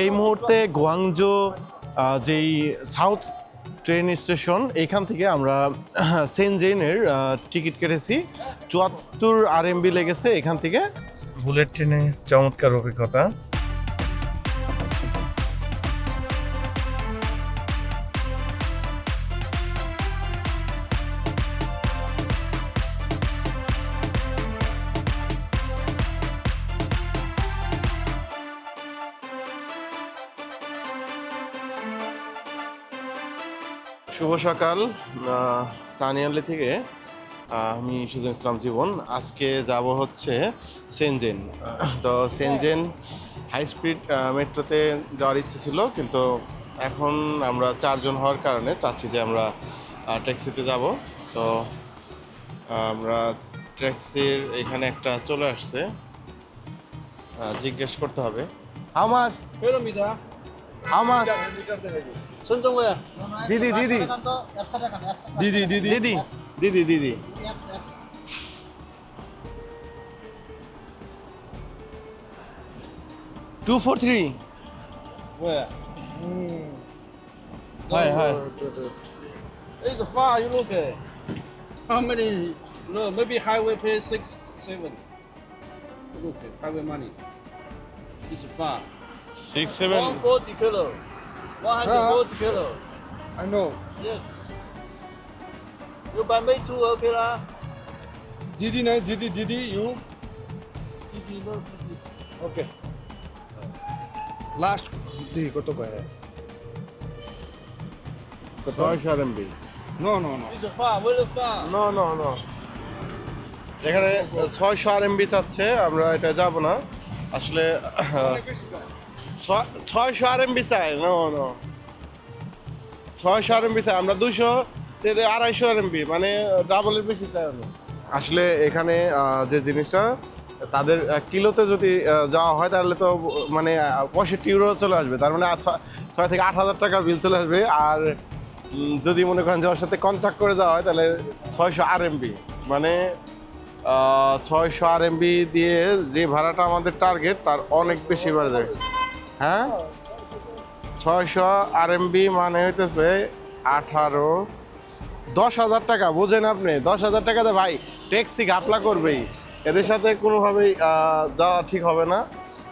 এই মুহূর্তে গোয়াংজো যেই সাউথ ট্রেন স্টেশন, এইখান থেকে আমরা সেনজেনের টিকিট কেটেছি। চুয়াত্তর আর এমবি লেগেছে এখান থেকে। বুলেট ট্রেনে চমৎকার অভিজ্ঞতা। সকাল সানিয়ালি থেকে আমি সুজন ইসলাম জীবন। আজকে যাব হচ্ছে সেনজেন। তো সেনজেন হাই স্পিড মেট্রোতে যাওয়ার ইচ্ছে ছিল কিন্তু এখন আমরা চারজন হওয়ার কারণে চাচ্ছি যে আমরা ট্যাক্সিতে যাব। তো আমরা ট্যাক্সির এখানে একটা চলে আসছে। জিজ্ঞেস করতে হবে। হামাস! হামাস! শুনছুন ভাইয়া দিদি দিদি দিদি দিদি দিদি দিদি দিদি two four three hi hi It's far you look at. How many? No, maybe highway pay six, seven. Look, eh, highway money. It's far. Six, seven. One forty kilo. One hundred forty kilo. I know. Yes. You buy me two, okay lah? Didi na Didi Didi you. Didi, no Didi. Okay. Last Didi কত কয়? কত? ছয়শো আর MB No no no. It's far. Very far. No no no এখানে ছয়শো আর MB চাচ্ছে আমরা এটা যাব না আসলে ছয়শো আর এমবি চাই। ছয়শো আর এমবি চাই। আমরা দুশো আড়াইশো আর এমবি মানে ডাবলের বেশি চাই আসলে এখানে যে জিনিসটা, তাদের কিলোতে যদি যাওয়া হয়, তাহলে তো মানে পঁয়ষট্টি ইউরো চলে আসবে। তার মানে ছয় থেকে আট হাজার টাকা বিল চলে আসবে। আর যদি মনে করেন যে ওর সাথে কন্ট্যাক্ট করে যাওয়া হয়, তাহলে ছয়শো আর এমবি মানে ছয়শো আর এমবি দিয়ে যে ভাড়াটা আমাদের টার্গেট তার অনেক বেশি বেড়ে। যাবে হ্যাঁ? ছয়শো আর এমবি মানে হইতেছে আঠারো। দশ হাজার টাকা বুঝেন আপনি। দশ হাজার টাকাতে ভাই ট্যাক্সি ঘাপলা করবেই। এদের সাথে কোনোভাবেই যাওয়া ঠিক হবে না।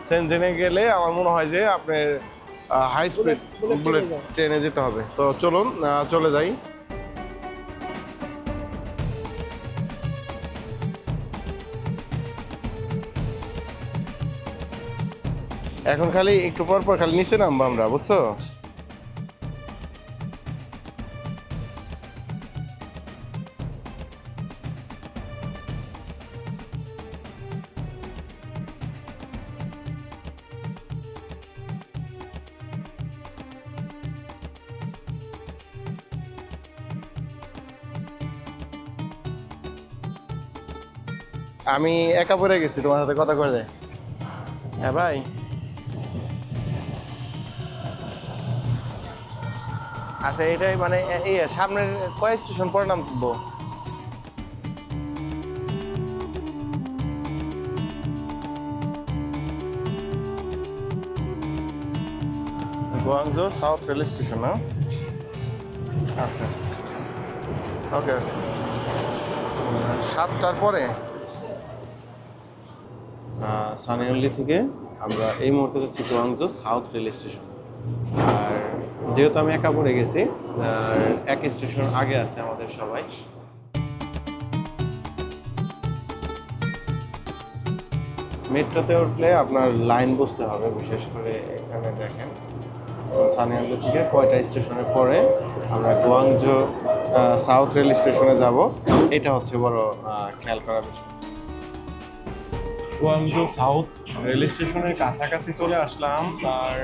সেনজেনে গেলে আমার মনে হয় যে আপনার হাই স্পিড বুলেট ট্রেনে যেতে হবে। তো চলুন চলে যাই। এখন খালি একটু পর পর খালি নিচে নামবো আমরা, বুঝছ? আমি একা পড়ে গেছি, তোমার সাথে কথা করে দেয় হ্যাঁ ভাই? আচ্ছা এটাই মানে এই সামনের কয় স্টেশন পরে নামবো? গোয়াংজো সাউথ রেল স্টেশন না আচ্ছা। ওকে সাতটার পরে? সানিয়াল্লি থেকে আমরা এই মুহূর্তে যাচ্ছি গোয়াংজো সাউথ রেল স্টেশন যেহেতু আমি একা পড়ে গেছি, আর এক স্টেশন আগে আছে আমাদের সবাই। মেট্রোতে উঠলে আপনার লাইন বসতে হবে, বিশেষ করে এখানে দেখেন। সানিয়াল্লি থেকে কয়টা স্টেশনের পরে আমরা গোয়াংজো সাউথ রেল স্টেশনে যাব। এটা হচ্ছে বড় খেয়াল করার বিষয়। গোয়াংজো সাউথ রেল স্টেশনের কাছাকাছি চলে আসলাম, আর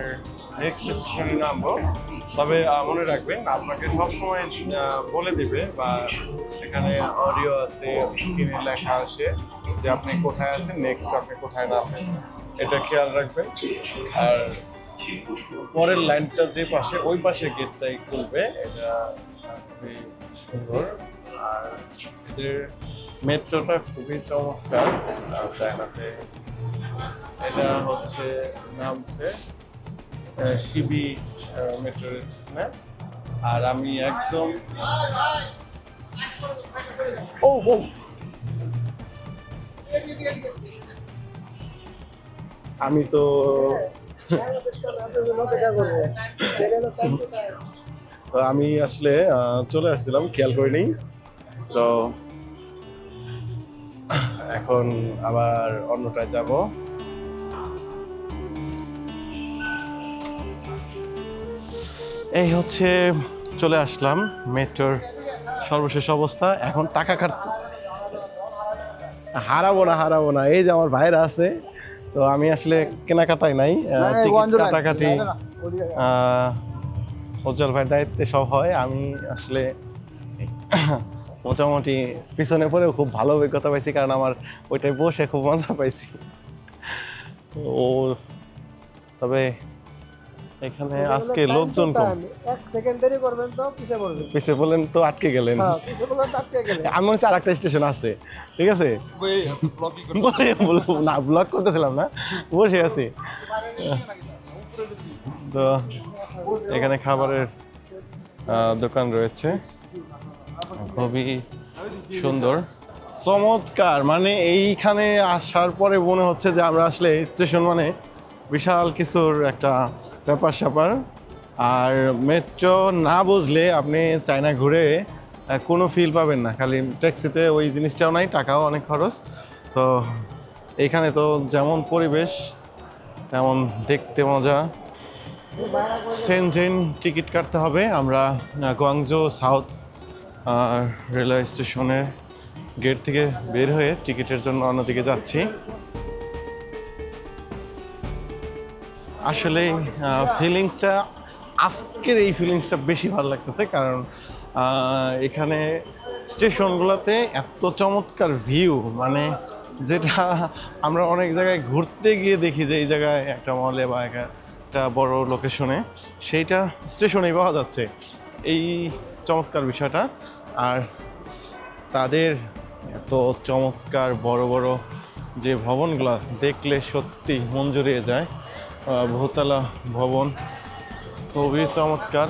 নেক্সট স্টেশনে নামবো। তবে মনে রাখবেন আপনাকে সবসময় বলে দিবে বা এখানে অডিও আছে স্ক্রিনে লেখা আসে যে আপনি কোথায় আছেন নেক্সট আপনি কোথায় নামবেন এটা খেয়াল রাখবেন। আর পরের লাইনটা যে পাশে, ওই পাশে গেটটাই খুলবে। এটা খুবই সুন্দর। আর এদের মেট্রোটা খুবই চমৎকার। চায়নাতে এটা হচ্ছে, নামছে শিবি মেট্রো না আর আমি একদম ও ও। আমি তো তো আমি আসলে চলে আসছিলাম খেয়াল করে নেই তো এখন আবার অন্যটায় যাব। এই হচ্ছে চলে আসলাম মেট্রোর সর্বশেষ অবস্থা। এখন টাকা কাট হারাবো না হারাবো না। এই যে আমার ভাইরা আছে তো আমি আসলে কেনাকাটাই নাই। কাটাকাটি উজ্জ্বল ভাইয়ের দায়িত্বে সব হয়। আমি আসলে মোটামুটি পিছনে পড়েও খুব ভালো অভিজ্ঞতা পাইছি কারণ আমার ওইটায় বসে খুব মজা পাইছি। ও তবে এখানে আজকে লোকজন কম। এক সেকেন্ড দেরি করবেন তো পিছে পড়বেন পিছে বলেন তো আটকে গেলেন। হ্যাঁ পিছে পড়বেন তো আটকে গেলে আমি মনে হচ্ছে আর একটা স্টেশন আছে? ঠিক আছে না ব্লগ করতেছিলাম না বসে আছি। তো এখানে খাবারের দোকান রয়েছে। খুবই সুন্দর। চমৎকার মানে এইখানে আসার পরে মনে হচ্ছে যে আমরা আসলে স্টেশন মানে বিশাল কিছুর একটা ব্যাপার স্যাপার আর মেট্রো না বুঝলে আপনি চায়না ঘুরে কোনো ফিল পাবেন না। খালি ট্যাক্সিতে ওই জিনিসটাও নাই, টাকাও অনেক খরচ। তো এখানে তো যেমন পরিবেশ, তেমন দেখতে মজা। সেনজেন টিকিট কাটতে হবে। আমরা গুয়াংজো সাউথ রেলওয়ে স্টেশনের গেট থেকে বের হয়ে টিকিটের জন্য অন্যদিকে যাচ্ছি। আসলে ফিলিংসটা আজকের এই ফিলিংসটা বেশি ভালো লাগতেছে কারণ এখানে স্টেশনগুলোতে এত চমৎকার ভিউ মানে যেটা আমরা অনেক জায়গায় ঘুরতে গিয়ে দেখি যে এই জায়গায় একটা মলে বা একটা বড় লোকেশনে সেইটা স্টেশনেই পাওয়া যাচ্ছে। এই চমৎকার বিষয়টা, আর তাদের এত চমৎকার বড় বড় যে ভবনগুলো দেখলে সত্যি মন জুড়িয়ে যায়। বহুতলা ভবন। খুবই চমৎকার।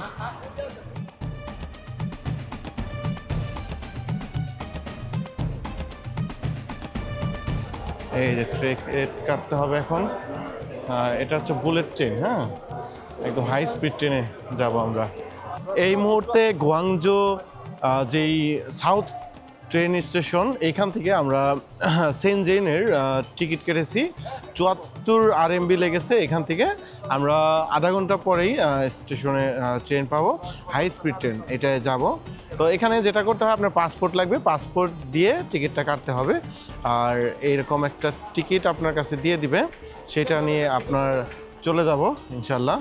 এই যে ট্রেক কাটতে হবে এখন। এটা হচ্ছে বুলেট ট্রেন হ্যাঁ? একদম হাই স্পিড ট্রেনে যাব আমরা। এই মুহূর্তে গুয়াংজো যেই সাউথ ট্রেন স্টেশন, এইখান থেকে আমরা সেনজেনের টিকিট কেটেছি। চুয়াত্তর আর এমবি লেগেছে এখান থেকে। আমরা আধা ঘণ্টা পরেই স্টেশনে ট্রেন পাবো হাই স্পিড ট্রেন এটায় যাব। তো এখানে যেটা করতে হয়, আপনার পাসপোর্ট লাগবে। পাসপোর্ট দিয়ে টিকিটটা কাটতে হবে। আর এরকম একটা টিকিট আপনার কাছে দিয়ে দিবে, সেটা নিয়ে আপনার চলে যাব ইনশাল্লাহ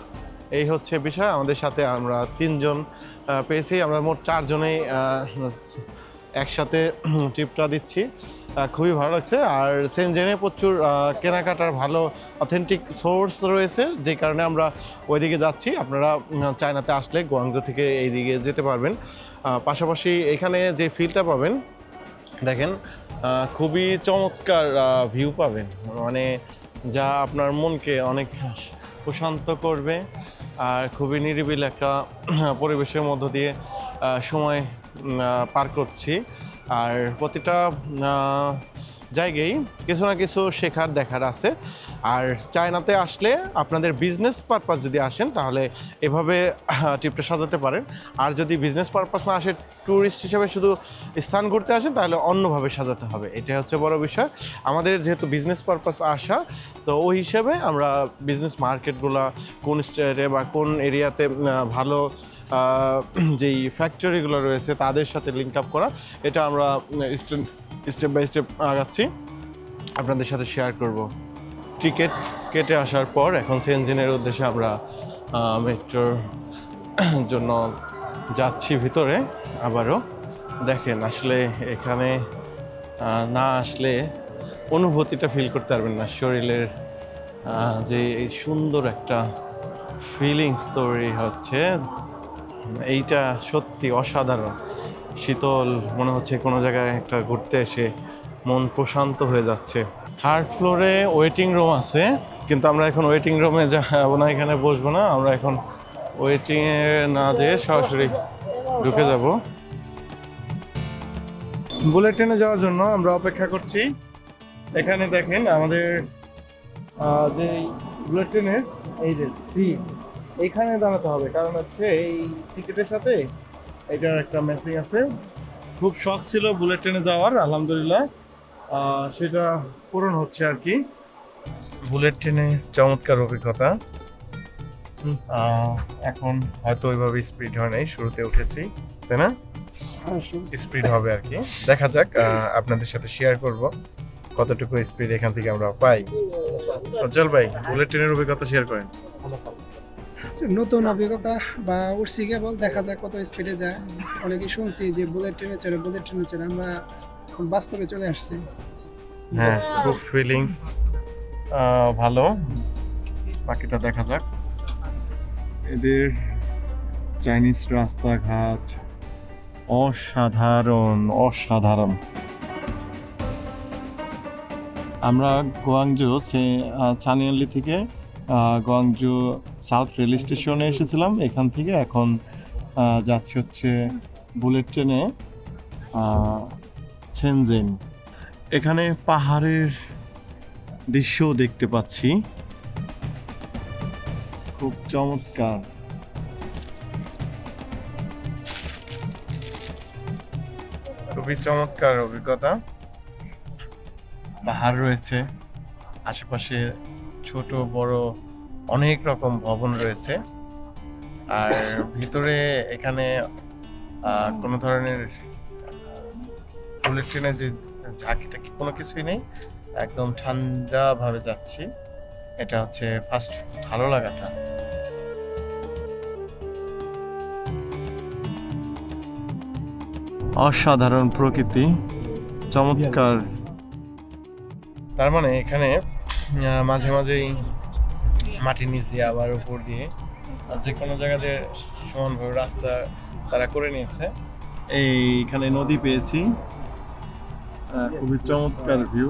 এই হচ্ছে বিষয়। আমাদের সাথে আমরা তিনজন পেয়েছি। আমরা মোট চারজনেই একসাথে ট্রিপটা দিচ্ছি। খুবই ভালো লাগছে। আর সেনজেনে প্রচুর কেনাকাটার ভালো অথেন্টিক সোর্স রয়েছে, যে কারণে আমরা ওইদিকে যাচ্ছি। আপনারা চায়নাতে আসলে গোয়াংজো থেকে এইদিকে যেতে পারবেন। পাশাপাশি এখানে যে ফিলটা পাবেন, দেখেন খুবই চমৎকার ভিউ পাবেন। মানে যা আপনার মনকে অনেক প্রশান্ত করবে। আর খুবই নিরিবিল একটা পরিবেশের মধ্য দিয়ে সময় পার করছি। আর প্রতিটা জায়গায় কিছু না কিছু শেখার, দেখার আছে। আর চায়নাতে আসলে আপনাদের বিজনেস পারপাস যদি আসেন, তাহলে এভাবে ট্রিপটা সাজাতে পারেন। আর যদি বিজনেস পারপাস না আসে ট্যুরিস্ট হিসেবে শুধু স্থান ঘুরতে আসেন, তাহলে অন্যভাবে সাজাতে হবে। এটা হচ্ছে বড় বিষয়। আমাদের যেহেতু বিজনেস পারপাস আসা তো ওই হিসেবে আমরা বিজনেস মার্কেটগুলা কোন স্টেটে বা কোন এরিয়াতে ভালো যেই ফ্যাক্টরিগুলো রয়েছে, তাদের সাথে লিঙ্ক আপ করা। এটা আমরা স্টেপ বাই স্টেপ আগাচ্ছি। আপনাদের সাথে শেয়ার করব। টিকিট কেটে আসার পর, এখন সেনজিনের উদ্দেশ্যে আমরা মেট্রোর জন্য যাচ্ছি ভিতরে। আবারও দেখেন, আসলে এখানে না আসলে অনুভূতিটা ফিল করতে পারবেন না। শরীরের যে সুন্দর একটা ফিলিংস তৈরি হচ্ছে। এইটা সত্যি অসাধারণ। শীতল, মনে হচ্ছে কোনো জায়গায় একটা ঘুরতে এসে মন প্রশান্ত হয়ে যাচ্ছে। থার্ড ফ্লোরে ওয়েটিং রুম আছে, কিন্তু আমরা এখন ওয়েটিং রুমে যাব না, এখানে বসবো না। আমরা এখন ওয়েটিংয়ে না যেয়ে সরাসরি ঢুকে যাব। বুলেট ট্রেনে যাওয়ার জন্য আমরা অপেক্ষা করছি। এখানে দেখেন আমাদের যে বুলেট ট্রেনের এই যে ফ্রি এইখানে দাঁড়াতে হবে কারণ হচ্ছে এই টিকিটের সাথে এটার একটা মেসেজ আছে। খুব শখ ছিল বুলেট ট্রেনে যাওয়ার আলহামদুলিল্লাহ। সেটা পূরণ হচ্ছে আর কি। বুলেট ট্রেনে চমৎকার অভিজ্ঞতা। এখন হয়তো ওইভাবে স্পিড হয় নাই শুরুতে উঠেছি তাই না? স্পিড হবে আর কি। দেখা যাক আপনাদের সাথে শেয়ার করব কতটুকু স্পিড এখান থেকে আমরা পাই। উজ্জ্বল ভাই বুলেট ট্রেনের অভিজ্ঞতা শেয়ার করেন। আচ্ছা, নতুন অভিজ্ঞতা বা উঠছি কেবল দেখা যাক কত স্পিডে যায়। অনেকে শুনছি যে বুলেট ট্রেনে চড়ে বুলেট ট্রেনে চড়ে আমরা বাস্তবে চলে আসছি। হ্যাঁ খুব ফিলিংস ভালো। বাকিটা দেখা যাক। এদের চাইনিজ রাস্তাঘাট অসাধারণ অসাধারণ। আমরা গোয়াংজু সানিয়ালি থেকে গোয়াংজু সাউথ রেল স্টেশনে এসেছিলাম। এখান থেকে এখন যাচ্ছি হচ্ছে বুলেট ট্রেনে সেনজেন এখানে পাহাড়ের দৃশ্য দেখতে পাচ্ছি। খুব চমৎকার। খুবই চমৎকার অভিজ্ঞতা। পাহাড় রয়েছে, আশেপাশে ছোট বড় অনেক রকম ভবন রয়েছে। আর ভিতরে এখানে কোনো ধরনের বুলেট ট্রেনের যে ঝাঁকিটা কি কোনো কিছুই নেই একদম ঠান্ডা ভাবে যাচ্ছি। এটা হচ্ছে ফার্স্ট ভালো লাগাটা। অসাধারণ প্রকৃতি চমৎকার। তার মানে এখানে মাঝে মাঝেই মাটির নিচ দিয়ে আবার উপর দিয়ে যে কোনো জায়গাতে সমানভাবে রাস্তা তারা করে নিয়েছে। এইখানে নদী পেয়েছি। খুবই চমৎকার ভিউ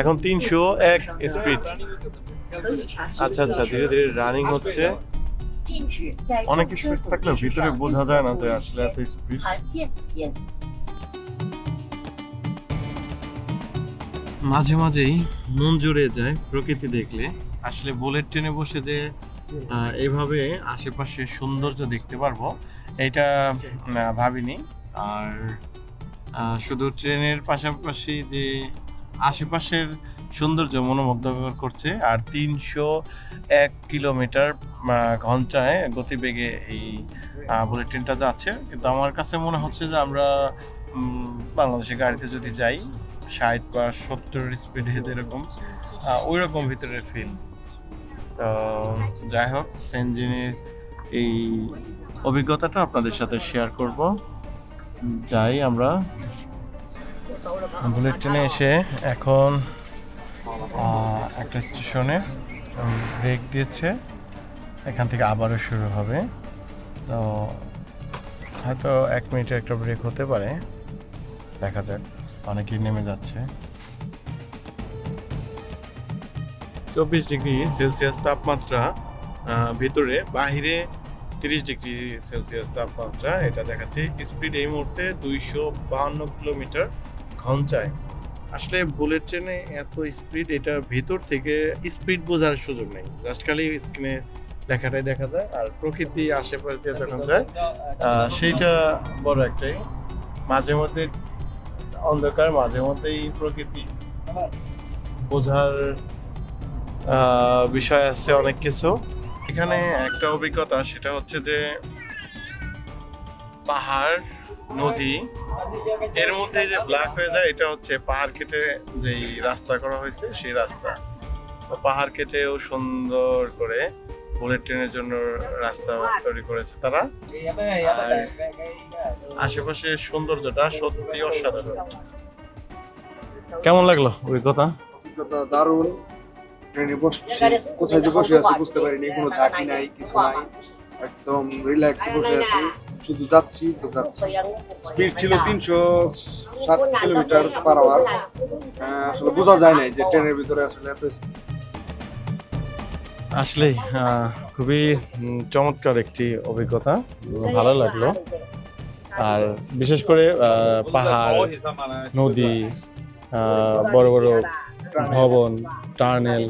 এখন তিনশো এক স্পিড আচ্ছা আচ্ছা ধীরে ধীরে রানিং হচ্ছে। অনেক স্পিড থাকলে ভিতরে বোঝা যায় না তাই আসলে এত স্পিড মাঝে মাঝেই মন জুড়ে যায় প্রকৃতি দেখলে। আসলে বুলেট ট্রেনে বসে যে এভাবে আশেপাশে সৌন্দর্য দেখতে পারব, এটা ভাবিনি। আর শুধু ট্রেনের পাশাপাশি যে আশেপাশের সৌন্দর্য মনোমুগ্ধকর করছে আর তিনশো এক কিলোমিটার ঘন্টায় গতিবেগে এই বুলেট ট্রেনটা যাচ্ছে। কিন্তু আমার কাছে মনে হচ্ছে যে আমরা উম, বাংলাদেশের গাড়িতে যদি যাই ষাট বা সত্তর স্পিডে যেরকম ওই রকম ভিতরের ফিল তো যাই হোক সেনজিনের এই অভিজ্ঞতাটা আপনাদের সাথে শেয়ার করব। যাই আমরা বুলেট ট্রেনে এসে এখন একটা স্টেশনে ব্রেক দিয়েছে। এখান থেকে আবারও শুরু হবে। তো হয়তো এক মিনিটের একটা ব্রেক হতে পারে। দেখা যাক, অনেকেই নেমে যাচ্ছে। চব্বিশ ডিগ্রি সেলসিয়াস তাপমাত্রা ভিতরে, বাহিরে তিরিশ ডিগ্রি সেলসিয়াস তাপমাত্রা। এটা দেখাচ্ছে স্পিড এই মুহূর্তে দুইশো বাহান্ন কিলোমিটার ঘন্টায়। আসলে বুলেট ট্রেনে এত স্পিড এটা ভিতর থেকে স্পিড বোঝার সুযোগ নেই। জাস্ট খালি স্ক্রিনে লেখাটাই দেখা যায় আর প্রকৃতি আশেপাশ দিয়ে যখন যায় সেইটা বড় একটাই। মাঝে মধ্যে অন্ধকার, মাঝে মধ্যেই প্রকৃতি বোঝার বিষয় আছে অনেক কিছু। এখানে একটা অভিজ্ঞতা, সেটা হচ্ছে যে পাহাড় নদী, এর মধ্যে যে ব্ল্যাক হয়ে যায়, এটা হচ্ছে পাহাড় কেটে যেই রাস্তা করা হয়েছে, সেই রাস্তা। পাহাড় কেটেও সুন্দর করে বুলেট ট্রেনের জন্য রাস্তা তৈরি করেছে তারা। আর আশেপাশের সৌন্দর্যটা সত্যি অসাধারণ। কেমন লাগল অভিজ্ঞতা? দারুণ। ট্রেনে কোথায় যে বসে আছি বুঝতে পারিনি, কোনো ঝাঁকি নাই, কিছু নাই। একদম রিল্যাক্স বসে আছি। শুধু যাচ্ছি তো যাচ্ছি। স্পিড ছিল তিনশো সাত কিলোমিটার পার আওয়ার আসলে বোঝা যায় না যে ট্রেনের ভিতরে আসলে এত আসলে খুবই চমৎকার একটি অভিজ্ঞতা। ভালো লাগল। আর বিশেষ করে পাহাড় নদী বড় বড় ভবন টার্নেল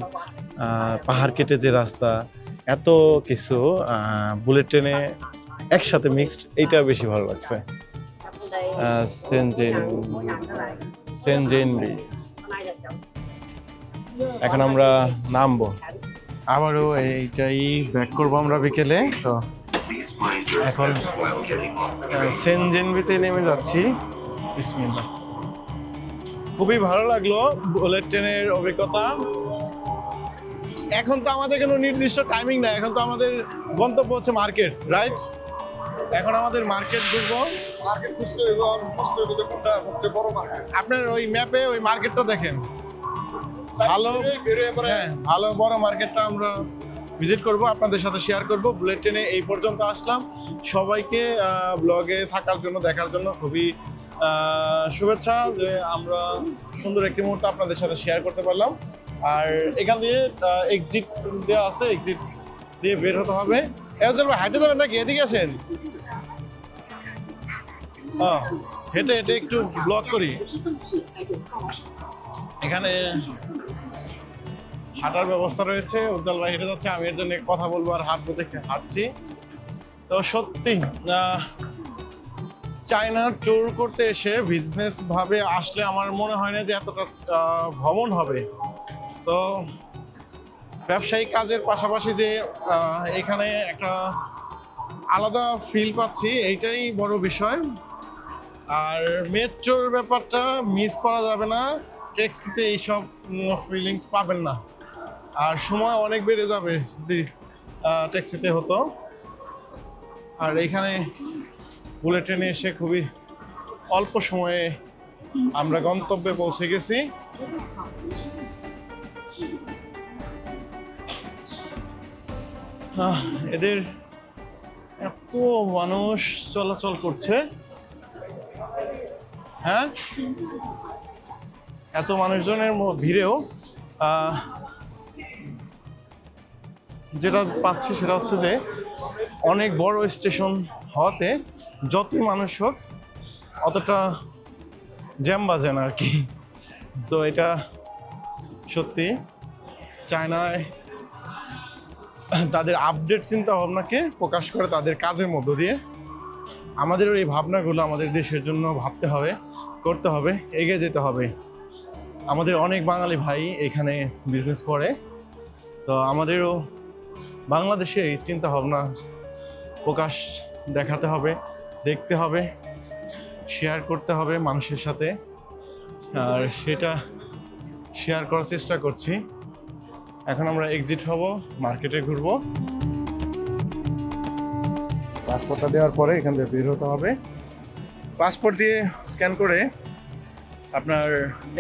পাহাড় কেটে যে রাস্তা এত কিছু বুলেট ট্রেনে একসাথে মিক্সড এইটা বেশি ভালো লাগছে। আহ, সেনজেন সেনজেন ব্রিজ এখন আমরা নামবো। আবারও এইটাই ব্যাক করব আমরা বিকেলে তো এখন সেনজেনবিতে নেমে যাচ্ছি। খুবই ভালো লাগল বুলেট ট্রেনের অভিজ্ঞতা। এখন তো আমাদের কোনো নির্দিষ্ট টাইমিং নাই এখন তো আমাদের গন্তব্য হচ্ছে মার্কেট রাইট এখন আমাদের মার্কেট ঘুরবো মার্কেট আমি বুঝতে হইব যে কোনটা সবচেয়ে বড় মার্কেট আপনার ওই ম্যাপে ওই মার্কেটটা দেখেন। ভালো হ্যাঁ ভালো বড় মার্কেটটা আমরা ভিজিট করব। আপনাদের সাথে শেয়ার করব। বুলেট ট্রেনে এই পর্যন্ত আসলাম। সবাইকে ব্লগে থাকার জন্য দেখার জন্য খুবই শুভেচ্ছা যে আমরা সুন্দর একটি মুহূর্ত আপনাদের সাথে শেয়ার করতে পারলাম। আর এখান দিয়ে এক্সিট দেওয়া আছে। এক্সিট দিয়ে বের হতে হবে। ভাই হাঁটে যাবেন নাকি? এদিকে আসেন। হেঁটে হেঁটে একটু ব্লগ করি। এখানে হাঁটার ব্যবস্থা রয়েছে। উজ্জ্বল ভাই হেঁটে যাচ্ছে, আমি এর জন্য কথা বলব আর হাঁটবো দেখে হাঁটছি। তো সত্যি চায়নার ট্যুর করতে এসে বিজনেস ভাবে আসলে আমার মনে হয় না যে এতটা ভ্রমণ হবে। তো ব্যবসায়িক কাজের পাশাপাশি যে এখানে একটা আলাদা ফিল পাচ্ছি, এইটাই বড় বিষয়। আর মেট্রোর ব্যাপারটা মিস করা যাবে না ট্যাক্সিতে এইসব ফিলিংস পাবেন না। আর সময় অনেক বেড়ে যাবে যদি ট্যাক্সিতে হতো। আর এখানে বুলেট ট্রেনে এসে খুবই অল্প সময়ে আমরা গন্তব্যে পৌঁছে গেছি। এদের এত মানুষ চলাচল করছে। হ্যাঁ? এত মানুষজনের ভিড়েও যেটা পাচ্ছি সেটা হচ্ছে যে, অনেক বড় স্টেশন হওয়াতে যতই মানুষ হোক, অতটা জ্যাম বাজে না আর কি। তো এটা সত্যি, চায়নায় তাদের আপডেট চিন্তা ভাবনাকে প্রকাশ করে তাদের কাজের মধ্য দিয়ে। আমাদেরও এই ভাবনাগুলো আমাদের দেশের জন্য ভাবতে হবে, করতে হবে, এগিয়ে যেতে হবে। আমাদের অনেক বাঙালি ভাই এখানে বিজনেস করে। তো আমাদেরও বাংলাদেশে এই চিন্তা ভাবনা প্রকাশ দেখাতে হবে, দেখতে হবে শেয়ার করতে হবে মানুষের সাথে। আর সেটা শেয়ার করার চেষ্টা করছি। এখন আমরা এক্সিট হব মার্কেটে ঘুরবো। পাসপোর্টটা দেওয়ার পরে এখান থেকে বের হতে হবে। পাসপোর্ট দিয়ে স্ক্যান করে আপনার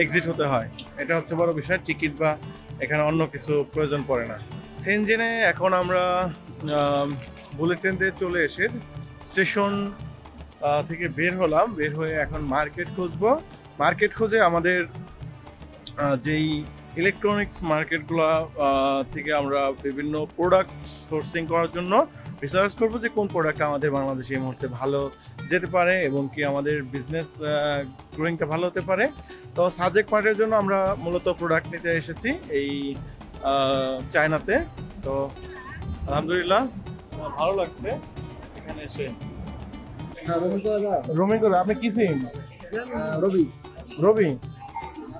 এক্সিট হতে হয়। এটা হচ্ছে বড় বিষয় টিকিট বা এখানে অন্য কিছু প্রয়োজন পড়ে না। সেনজেনে এখন আমরা বুলেট ট্রেন দিয়ে চলে এসে স্টেশন থেকে বের হলাম। বের হয়ে এখন মার্কেট খুঁজবো। মার্কেট খুঁজে আমাদের যেই ইলেকট্রনিক্স মার্কেটগুলো থেকে আমরা বিভিন্ন প্রোডাক্ট সোর্সিং করার জন্য রিসার্চ করব যে কোন প্রোডাক্ট আমাদের বাংলাদেশে এই মুহূর্তে ভালো যেতে পারে এবং কি আমাদের বিজনেস গ্রোয়িংটা ভালো হতে পারে। তো সাজেক মার্টের জন্য আমরা মূলত প্রোডাক্ট নিতে এসেছি এই চায়নাতে। তো আলহামদুলিল্লাহ ভালো লাগছে এখানে এসে। রোমিং করবে আপনি কি সিম? রবি। রবি।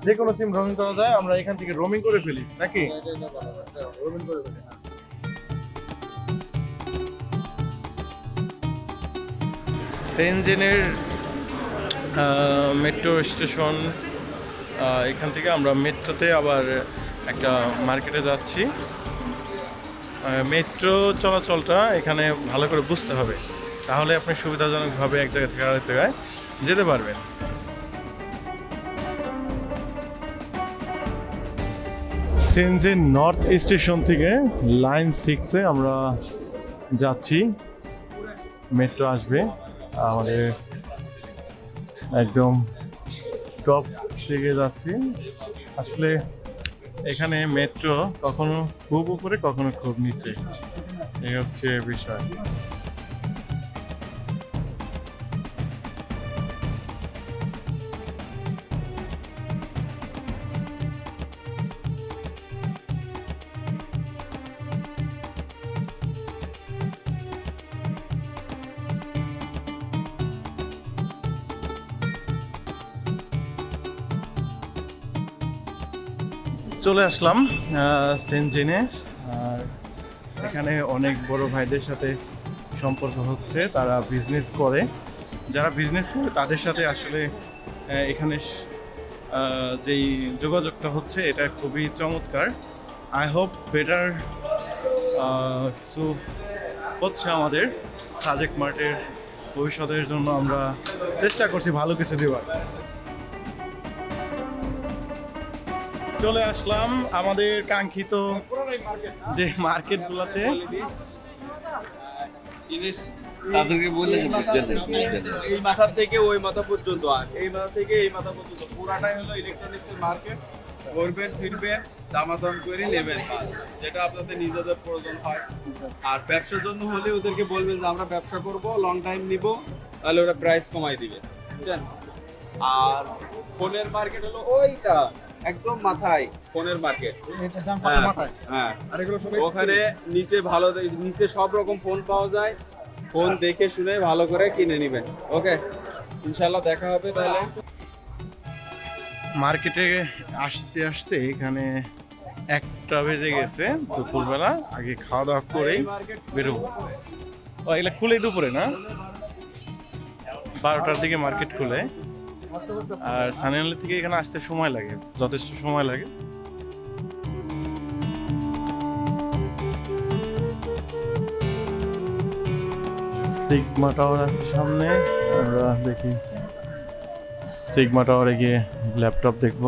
যে কোনো সিম রোমিং করা যায়, আমরা এখান থেকে রোমিং করে ফেলি, নাকি? সেনজেনের মেট্রো স্টেশন এখান থেকে আমরা মেট্রোতে আবার একটা মার্কেটে যাচ্ছি। মেট্রো চলাচলটা এখানে ভালো করে বুঝতে হবে। তাহলে আপনি সুবিধাজনকভাবে এক জায়গা থেকে আরেক জায়গায় যেতে পারবেন। সেনজেন নর্থ স্টেশন থেকে লাইন সিক্সে আমরা যাচ্ছি। মেট্রো আসবে। আমাদের একদম টপ থেকে যাচ্ছি। আসলে এখানে মেট্রো কখনো খুব উপরে, কখনো খুব নিচে। এই হচ্ছে বিষয়। চলে আসলাম সেনজেনে। আর এখানে অনেক বড় ভাইদের সাথে সম্পর্ক হচ্ছে, তারা বিজনেস করে। যারা বিজনেস করে, তাদের সাথে আসলে এখানে যেই যোগাযোগটা হচ্ছে, এটা খুবই চমৎকার। আই হোপ বেটার কিছু হচ্ছে আমাদের সাজেক মার্টের ভবিষ্যতের জন্য আমরা চেষ্টা করছি ভালো কিছু দেওয়ার। চলে আসলাম আমাদের কাঙ্ক্ষিত যে মার্কেটগুলোতে। তাদেরকে। এই মাথা থেকে ওই মাথা পর্যন্ত আর। এই মাথা থেকে এই মাথা পর্যন্ত। পুরাটাই হলো ইলেকট্রনিক্সের মার্কেট ঘুরবেন ফিরবেন দামাদাম করে নেবেন যেটা আপনাদের নিজেদের প্রয়োজন হয়। আর ব্যবসার জন্য হলে ওদেরকে বলবেন যে আমরা ব্যবসা করব লং টাইম নিব তাহলে ওরা প্রাইস কমাই দিবে। আর ফোনের মার্কেট হলো ওইটা। একদম মাথায়। ফোনের মার্কেট। হ্যাঁ ওখানে নিচে ভালো নিচে সব রকম ফোন পাওয়া যায়। ফোন দেখে শুনে ভালো করে কিনে নেবেন। ওকে? ইনশাল্লাহ দেখা হবে তাহলে। মার্কেটে আসতে আসতে এখানে একটা বেজে গেছে দুপুরবেলা। আগে খাওয়া দাওয়া করেই বেরোবো। ও এগুলা খুলে দুপুরে না? বারোটার দিকে মার্কেট খুলে। আর সানিয়ালি থেকে এখানে আসতে সময় লাগে যথেষ্ট সময় লাগে। সিগমা টাওয়ার আছে সামনে আমরা দেখি। সিগমা টাওয়ারে গিয়ে ল্যাপটপ দেখব।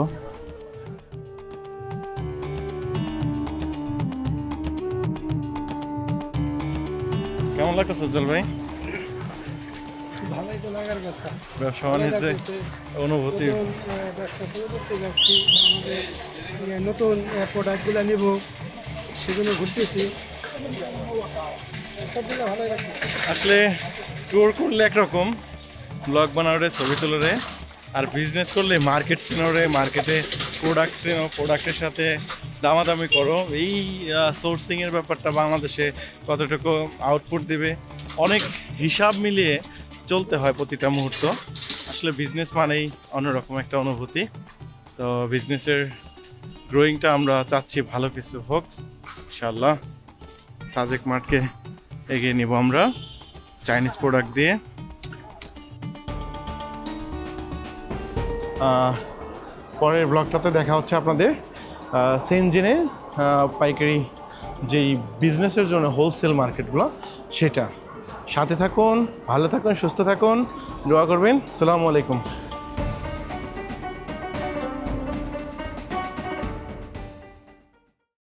কেমন লাগতেছে উজ্জ্বল ভাই? ব্যবসা বাণিজ্যে অনুভূতি। নতুন ব্যবসা শুরু করতে যাচ্ছি। আমাদের নতুন প্রোডাক্টগুলো নিব। সেজন্য ঘুরতেছি। আসলে ট্যুর করলে একরকম। ব্লগ বানাওরে ছবি তোলে আর বিজনেস করলে মার্কেট চিনোরে মার্কেটে প্রোডাক্ট চিনো প্রোডাক্টের সাথে দামাদামি করো। এই সোর্সিংয়ের ব্যাপারটা বাংলাদেশে কতটুকু আউটপুট দিবে? অনেক হিসাব মিলিয়ে চলতে হয় প্রতিটা মুহূর্ত। আসলে বিজনেস মানেই অন্যরকম একটা অনুভূতি। তো বিজনেসের গ্রোয়িংটা আমরা চাচ্ছি ভালো কিছু হোক ইনশাল্লাহ সাজেক মার্টকে এগিয়ে নিব আমরা চাইনিজ প্রোডাক্ট দিয়ে। পরের ব্লগটাতে দেখা হচ্ছে আপনাদের। সেনজেনে পাইকারি যেই বিজনেসের জন্য হোলসেল মার্কেটগুলো সেটা। সাথে থাকুন ভালো থাকুন সুস্থ থাকুন। দোয়া করবেন। সালামু আলাইকুম।